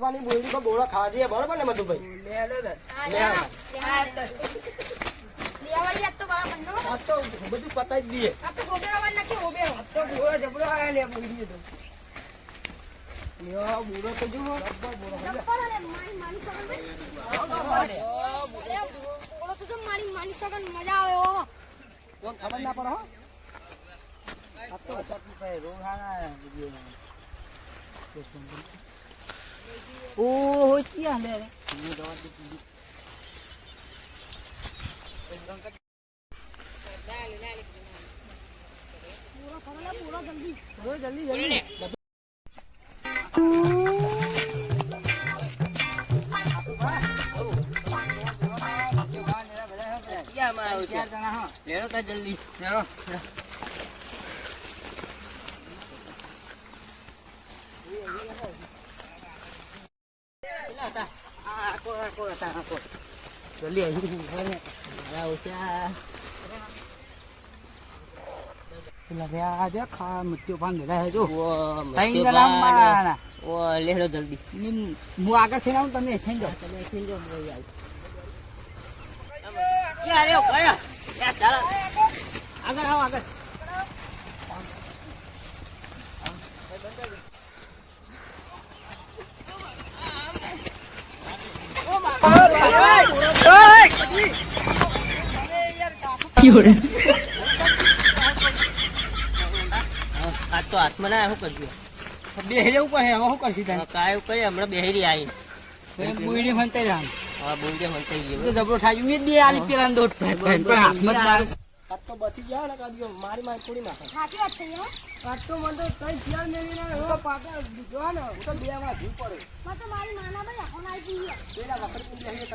પાણી બોયડી પર બોળો ખાવા જઈએ બરોબર ને મધુભાઈ? ભાઈ લે લે. લેવાળી આજ તો. બરાબર ન? આ તો બધું પતાઈ આ તો ગોબેરાવાળી નાખી, ગોબેરો. જબ્બર અરે, મારી માની સગન ભાઈ. અરે, તો જો મારી માની સગન મજા આવે ખબર ના પડે લે પૂરો કરો લે, પૂરો જલ્દી. જલ્દી. જલ્દી. ચાર જણા હા લેરો તો જલ્દી આવી મારા ઓછા આજે ખા મૃત્યુ પાન ભેગા છે જો મારા ઓ લેડો જલ્દી. હું આગળ થઈને આવું તમે થઈ જાઓ. તમે થઈ જાઓ હું અહીં આવું. ક્યાં ચાલો. આગળ. આવો આ તો હાથમાં ના શું કરશું બે હેરે ઉપર હે હવે શું કરશું તને કાય કરી હમણાં બેહરી આવી બુઈડી ફંતાઈ રામ હા બોલજે મંતાઈ તો ગયો જબરો થાય મેં દે આલી પેલા દોટ પણ હાથમાં મારું આ તો બચી ગયા ને કાઢ્યો મારી મારી થોડી નાખે સાચી વાત છે હો. હું તો બે વાર જીવ પડે માં તો મારી નાના ભાઈ આખો નાઈ જઈએ. પેલા વખત પૂરી જઈએ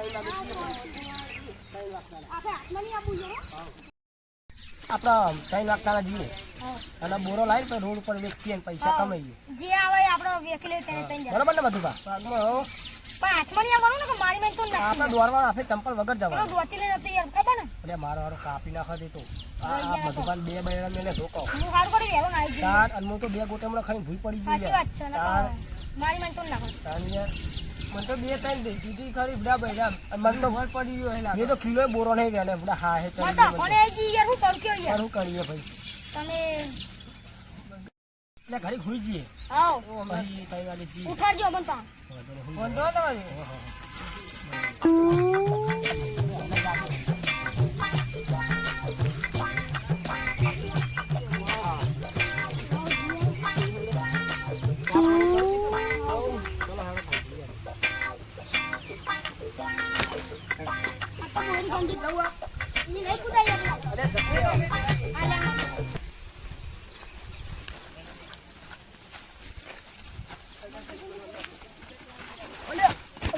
આપડા ત્રણ લાખ તારા જીવે અને બોરો લાવી પછી રોડ ઉપર વેચીએ પૈસા કમાઈએ. જે આવે આપણો વેકી લે તેને ત્રણ જણા. બરોબર ને બધું પણ હાથમાં નહીં આવવાનું ને કે મારી મારી તો આપડે નાખી દોરવા આપે ચંપલ વગર જવાનું. ધોતી લઈને હતો યાર ખબર ને? એટલે મારો હારો કાપી નાખે તે. તો. આ બે બૈરા મેલે ધોકો. હું કરી તાર તો બે ગોટે હમણાં ખાઈને ભૂઈ પડી ગઈ સાચી વાત છે મારી મારી તો નાખો. તાર યાર. મને તો બે ત્રણ દીધી ખરી બધા બૈરા મને તો ભર પડી ગયો એલા એ તો કિલો બોરો નહીં વેને બધા હા હે ચાલ તો આખો નાઈ યાર હું તડક્યો યાર હું કરીએ ભાઈ. તમે એટલે ઘરે ઘૂઈ જઈએ. આવો ઉઠાડજો અમન પા આ તો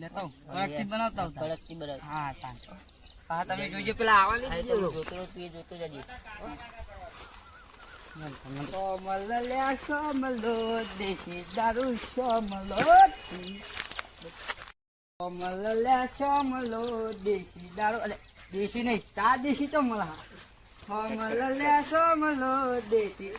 લેતા કડકથી બનાવતા કડકથી બરાબર હા તાન હા તમે જોજો પેલા આવવાની તો જોતો જોતો જજે. સોમલ લે સોમલો દેશી દારૂ સોમલો સોમલ લે સોમલો દેશી દારૂ અરે દેશી નહીં તા દેશી તો મળા. દેશી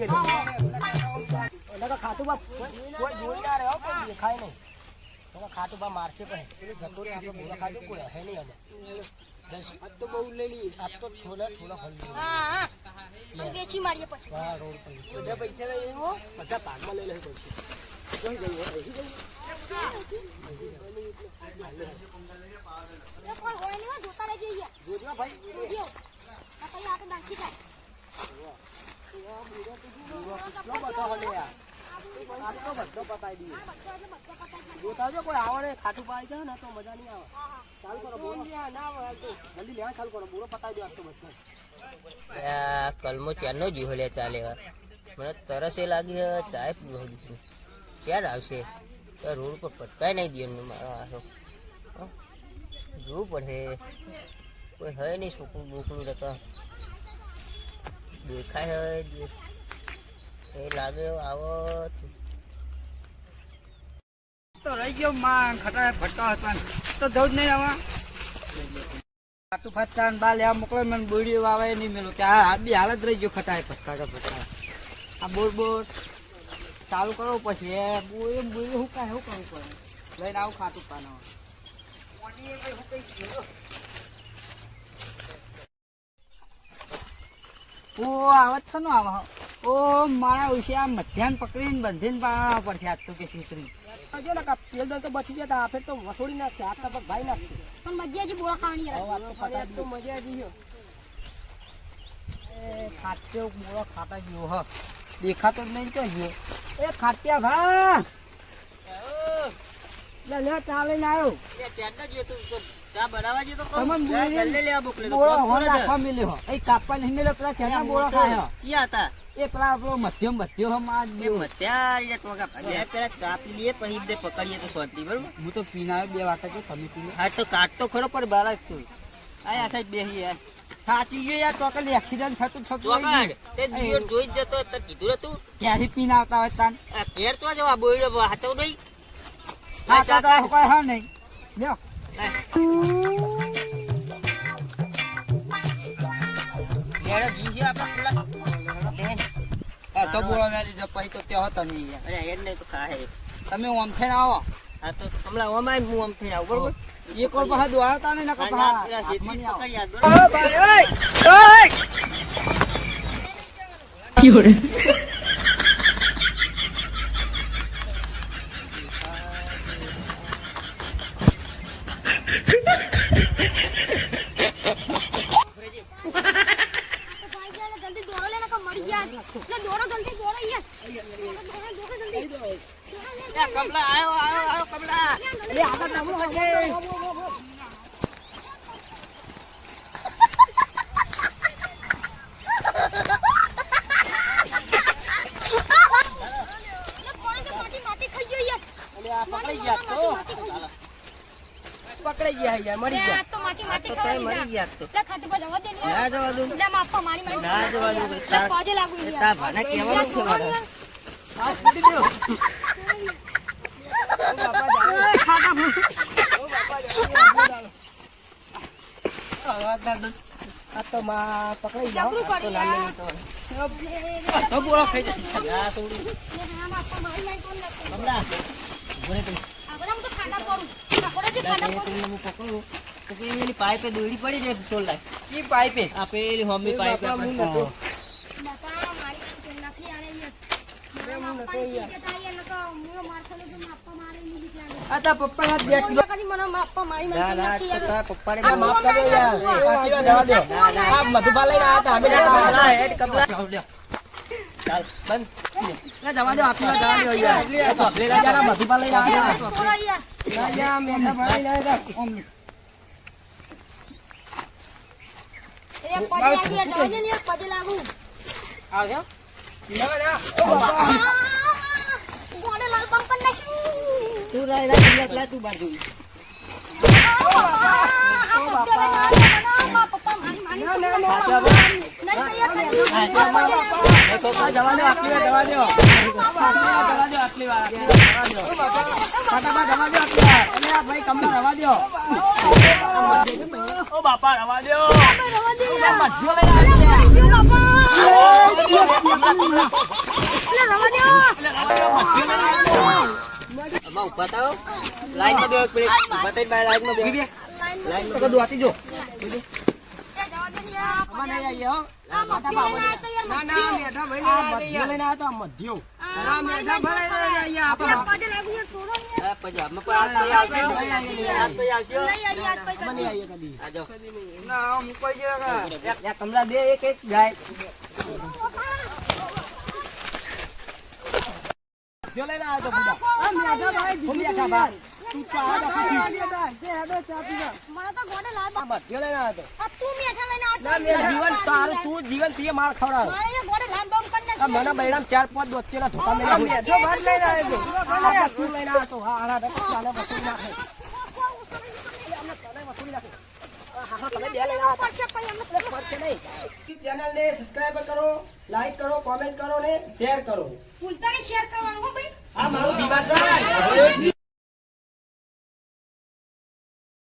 જઈએ તો ખાતું બા કોઈ જોઈ ના રહ્યો કોઈ દેખાય નહીં. તો ખાતું બા મારશે પછી પેલું જતો રહે આપણે ખાતું કોઈ હે નહીં અમે દસ તો બહુ લઈ લઈએ. આ તો થોડા થોડા લઈએ. હા હા. વેચી મારીએ પછી. હા રોડ પર બધા પૈસા લઈ લેવો બધા ભાગમાં લઈ લે પછી જોઈ જઈએ બેસી જઈએ. એ કોઈ હોય નહીં હો, જોતા રહેજો યાર. જોજો ભાઈ. જોજો. આ કઈ આ તો નાખી થાય. કલમો ચારનો જીવો લે ચાલે મને તરસ એ લાગી ચાય પીવો ક્યારે આવશે? રોડ પર પટકાય નહીં દે મારો આરો? જોવું પડે. કોઈ હે નહીં, છોકરું બોકરું રકા દેખાય હવે એ લાગે આવો તો. રહી ગયો માં ખટા ફટકા હતા તો જવું જ નહીં આવા. ખાતું ફટકા બા લેવા મોકલે, મને બોડી વાવે નહીં મેલો. કે આ બી હાલ જ રહી ગયો, ખટાય ફટકા ફટકા આ બોર બોર ચાલુ કરો પછી. એ એમ બોર હું કાંઈ શું કરવું પડે લઈને આવું ખાતું પાનો ઓ આવત છે ને આવા? ઓ મારા ઉશે આ મધ્યાહન પકડીને બંધીને પાડવા પડશે આજ તો કે છોકરી જો ને કાં તેલ દળ તો બચી ગયા તા આ ફેર તો વસોડી નાખશે હાથ તો ભાઈ નાખશે. પણ મજા જી બોળા ખાવાની યાર. તો. મજા આવી એ ખાટ્યો મોળો ખાતા ગયો હ. દેખાતો જ નહીં તો ગયો? એ ખાટ્યા ભા! લે લે ચા લઈને આવ્યો. ચા બનાવવા જઈએ તમને ચા બોલી જલ્દી લેવા મોકલે બોળો કોણ હોર કરે છે? રાખવા મેલ્યો. એ કાપવા નહીં મેલ્યો પેલા છેલ્લા બોળો ખાયો. ક્યાં હતા? એ પેલા આપણો મધ્યમ મધ્યો હમ આ એ ગયો. એ ટોકા ભાગ્યા પેલા ચા લઈએ પછી બે પકડીએ તો શાંતિ બરોબર? હું તો પીના બે વાટે કે તમે પી હા તો કાટ તો ખરો પણ બાળક તું. આ આ સાઈડ બેસી યાર સાચી ગયો યાર તો કલી એક્સિડન્ટ થતું થતું તે જોઈ જ જતો તે કીધું હતું ક્યાંથી પીને આવતા હોય તાન? ઘેર તો જવા બોલ્યો હાચવ નહીં હા તો કોઈ હા નહીં. લ્યો. ઘેર જી છે આપણા આ તો બોળો મેં લીધો પછી તો ત્યાં તમે નહીં અરે નહીં તો ખાહે. તમે ઓમ થઈને આવો? આ તો હમણાં ઓમાય હું આમ થઈને આવું બરોબર? એક નકર? ઓ ભાઈ, ઓય! ઓય! તો ભાઈ ગયા એટલે જલ્દી દોડો લે નકર મરી ગયા એટલે દોડો જલ્દી દોડો યાર દોડો દોડો દોડો જલ્દી દોડો લે, એ કમલા આયો આયો આયો કમલા લે, આગળ ચાલો, આગળ. લે, કોણે તો માટી માટી ખાઈ ગયો યાર અને આ પકડાઈ ગયા તો માટી ખાઈ ગયો. યાર મરી આ તો માટી માટી તો મરી ગયા તો લે ખાટુ પર જવા દે ને ના જવા દઉં લે માફા મારી મારી ના જવા દઉં લે પાજે લાગુ યાર તાર ભાને કહેવાનું છે મારે આ છોડી ખાટા ભૂ. દો. આ તો માં તો ખાઈ જાય. પેલી પાઇપે દોડી પડી જાય તોલ લાય પાઇપે. આ પેલી હોમી પાઇપે કે લઈને આવ્યા જવા દો, આટલી વાર જવા દો. જવા દો આટલી વાર ફટાફટ રવા દો ઓ બાપા રવા દો મધ્યો લઈને આવ્યા અમા ઊભા થાઓ લાઈનમાં બે એક મિનિટ ઊભા થઈને બાર લાઈનમાં બે લાઈનમાં બધું વાતી જો. ના, ના, મેંઢા ભાઈ. લઈ આવ્યા લઈને આવ્યા તો મધ્યો આમાં કા. કમલા દે એક તો બુડા હું બેઠા બા તું ચા દો મને તો ગોડે લાલ આ મધ્યો લઈને આવ્યા તો. તું મેઠા લઈને આ જીવન તારું તું જીવન તું માર ખવડાવ. મારે મને બૈરામ ચાર પાંચ દોસ્તીના ધોકા હા, જો ભાત લઈને આવ્યો. આ તું લઈને આવ્યો તો હા, રસ્તે આને વસૂલી નાખે. અમને હા, તમે નાખે ચેનલ. ચેનલને સબસ્ક્રાઇબ કરો લાઈક કરો કોમેન્ટ કરો ને શેર કરો ભૂલતા શેર કરવાનું હા મારું